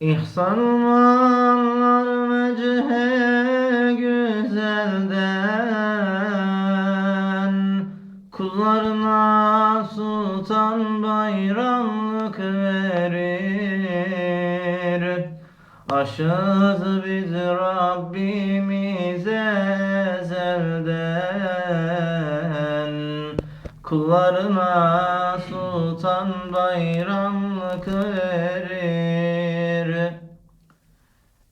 İhsan var vecihe güzelden. Kullarına sultan bayramlık verir. Aşığız biz Rabbimize ezelden Kullarına sultan bayramlık verir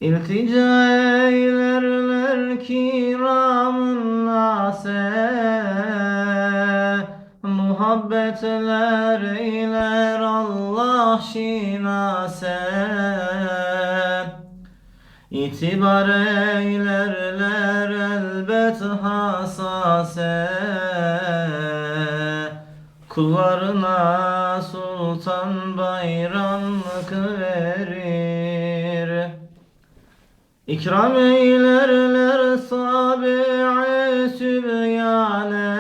İltica eylerler kiramın nase Muhabbetler eyler Allah şinase İtibar eylerler elbet hasase Kullarına sultan bayramlık verir İkram eylerler sabi'i sübyane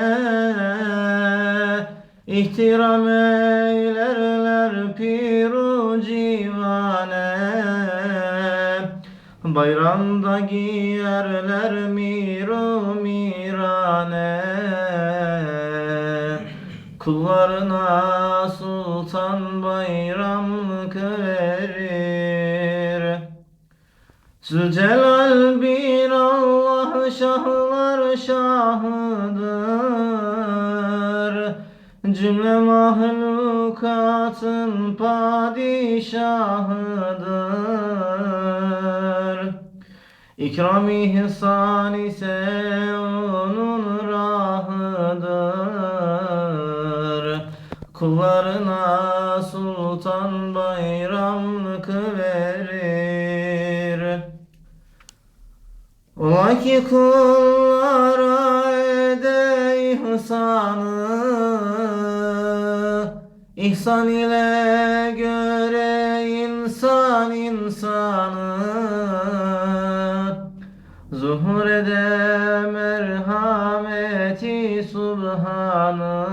İhtiram eylerler piru civane. Bayramda giyerler miru mirane. Kullarına sultan bayramlık verir Zülcelal bir Allah şahlar şahıdır. Cümle mahlukatın padişahıdır. İkram ihsan ise onun rahıdır. Kullarına sultan bayramlık O ki kullara ede ihsanı İhsan ile göre insan insanı. Zuhur ede merhameti subhanı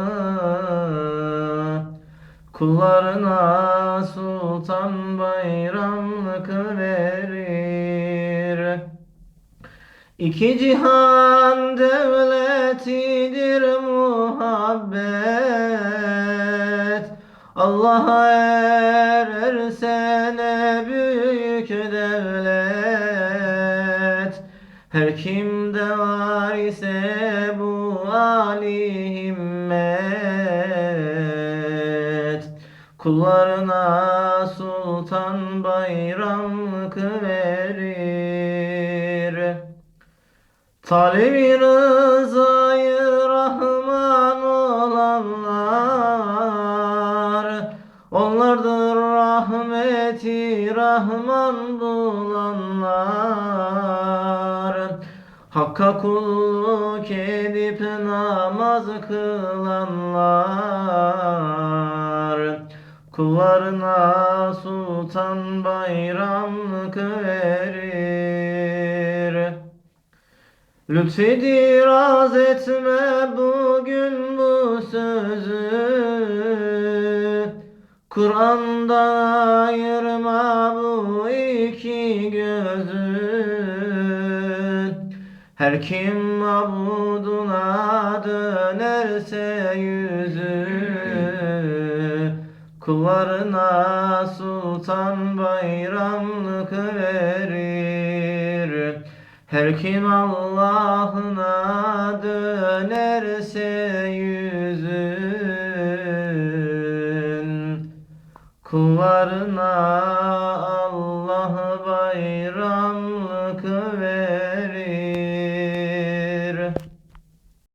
Kullarına sultan bayramlık verir İki cihan devletidir muhabbet. Allah'a ererse büyük devlet. Her kimde var ise bu âli himmet. Kullarına sultan bayramlık verir Talebi rızayı Rahman olanlar. Onlardır rahmeti Rahman bulanlar. Hakka kulluk edip namaz kılanlar. Kullarına sultan bayramlık verir Lütfedir az etme bugün bu sözü. Kur'an'dan ayırma bu iki gözü. Her kim mabuduna dönerse yüzü. Kullarına sultan bayramlık verir her kim Allah'ına dönerse yüzün Kullarına Allah bayramlık